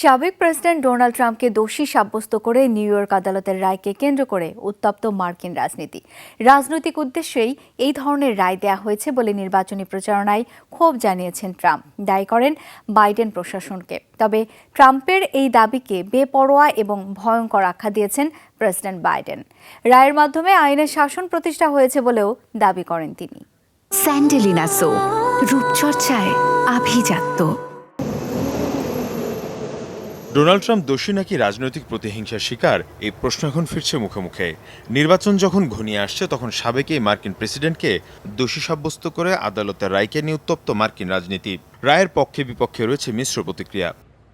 সাবেক president Donald ট্রাম্পকে দোষী সাব্যস্ত করে নিউ ইয়র্ক আদালতের রায়কে কেন্দ্র করে উত্তপ্ত মার্কিন রাজনীতি। রাজনৈতিক উদ্দেশ্যেই এই ধরনের রায় দেয়া হয়েছে বলে নির্বাচনী প্রচারণায় ক্ষোভ জানিয়েছেন ট্রাম্প। দায়ী করেন বাইডেন প্রশাসনকে। তবে ট্রাম্পের এই দাবিকে বেপরোয়া এবং ভয়ঙ্কর আখ্যা দিয়েছেন প্রেসিডেন্ট বাইডেন। রায়ের মাধ্যমে আইনের শাসন প্রতিষ্ঠা হয়েছে বলেও দাবি করেন তিনি। স্যান্ডেলিনা সো, রূপচর্চায় আভিজাত্য। ডোনাল্ড ট্রাম্প দোষী নাকি রাজনৈতিক প্রতিহিংসার শিকার? এই প্রশ্ন এখন ফিরছে মুখে মুখে নির্বাচন যখন ঘনিয়ে আসছে তখন সাবেক এই মার্কিন প্রেসিডেন্টকে দোষী সাব্যস্ত করে আদালতের রায়কে নিয়ে উত্তপ্ত মার্কিন রাজনীতি। রায়ের পক্ষে বিপক্ষে রয়েছে মিশ্র প্রতিক্রিয়া।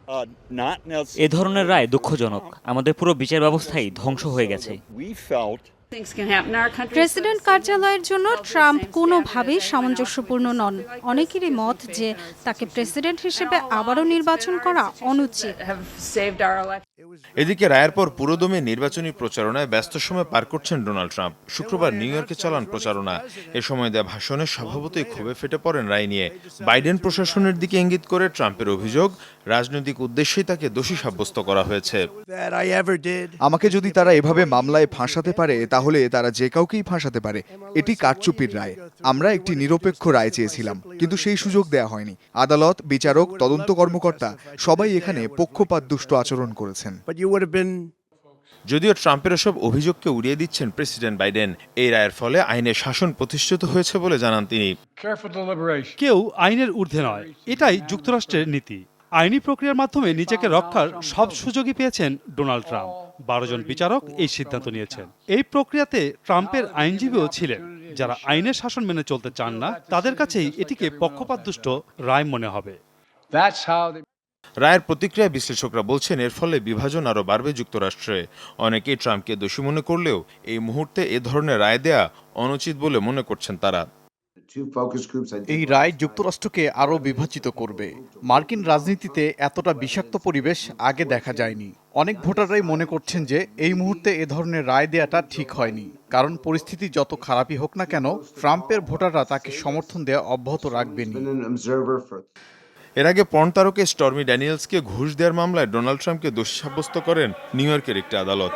Uh, এ ধরনের রায় দুঃখজনক। আমাদের পুরো বিচার ব্যবস্থাই ধ্বংস হয়ে গেছে। প্রেসিডেন্ট কার্যালয়ের জন্য ট্রাম্প কোনোভাবেই সামঞ্জস্যপূর্ণ নন। অনেকেরই মত যে তাকে প্রেসিডেন্ট হিসেবে আবারও নির্বাচন করা অনুচিত। এদিকে রায়ের পর পুরোদমে নির্বাচনী প্রচারণায় ব্যস্ত সময় পার করছেন ডোনাল্ড ট্রাম্প। শুক্রবার নিউ ইয়র্কে চালান প্রচারণা। এ সময় দেয়া ভাষণে স্বভাবতই ক্ষোভে ফেটে পড়েন রায় নিয়ে। বাইডেন প্রশাসনের দিকে ইঙ্গিত করে ট্রাম্পের অভিযোগ রাজনৈতিক উদ্দেশ্যেই তাকে দোষী সাব্যস্ত করা হয়েছে. আমাকে যদি তারা এভাবে মামলায় ফাঁসাতে পারে তাহলে তারা যে কাউকেই ফাঁসাতে পারে এটি কারচুপির রায়। আমরা একটি নিরপেক্ষ রায় চেয়েছিলাম কিন্তু সেই সুযোগ দেয়া হয়নি। আদালত বিচারক তদন্ত কর্মকর্তা সবাই এখানে পক্ষপাত দুষ্ট আচরণ করেছেন। যদিও ট্রাম্পের সব অভিযোগকে উড়িয়ে দিচ্ছেন প্রেসিডেন্ট বাইডেন এই রায়ের ফলে আইনের শাসন প্রতিষ্ঠিত হয়েছে বলে জানান তিনি। কেউ আইনের ঊর্ধ্বে নয় এটাই যুক্তরাষ্ট্রের নীতি। আইনি প্রক্রিয়ার মাধ্যমে নিজেকে রক্ষার সব সুযোগই পেয়েছেন ডোনাল্ড ট্রাম্প। বারো জন বিচারক এই সিদ্ধান্ত নিয়েছেন। এই প্রক্রিয়াতে ট্রাম্পের আইনজীবীও ছিলেন। যারা আইনের শাসন মেনে চলতে চান না তাদের কাছেই এটিকে পক্ষপাতদুষ্ট রায় মনে হবে। রায়ের প্রতিক্রিয়া বিশ্লেষকরা বলছেন এর ফলে বিভাজন আরও বাড়বে যুক্তরাষ্ট্রে। অনেকেই ট্রাম্পকে দোষী মনে করলেও এই মুহূর্তে এ ধরনের রায় দেয়া অনুচিত বলে মনে করছেন তারা। এই রায় যুক্তরাষ্ট্রকে আরও বিভাজিত করবে। মার্কিন রাজনীতিতে এতটা বিষাক্ত পরিবেশ আগে দেখা যায়নি। অনেক ভোটাররাই মনে করছেন যে এই মুহূর্তে এ ধরনের রায় দেয়াটা ঠিক হয়নি। কারণ পরিস্থিতি যত খারাপই হোক না কেন ট্রাম্পের ভোটাররা তাকে সমর্থন দেওয়া অব্যাহত রাখবেনি এর আগে পর্ন তারকে স্টর্মি ড্যানিয়েলসকে ঘুষ দেওয়ার মামলায় ডোনাল্ড ট্রাম্পকে দোষী সাব্যস্ত করেন নিউ ইয়র্কের একটি আদালত।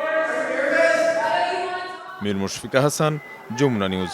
মীর মুশফিকা হাসান যমুনা নিউজ।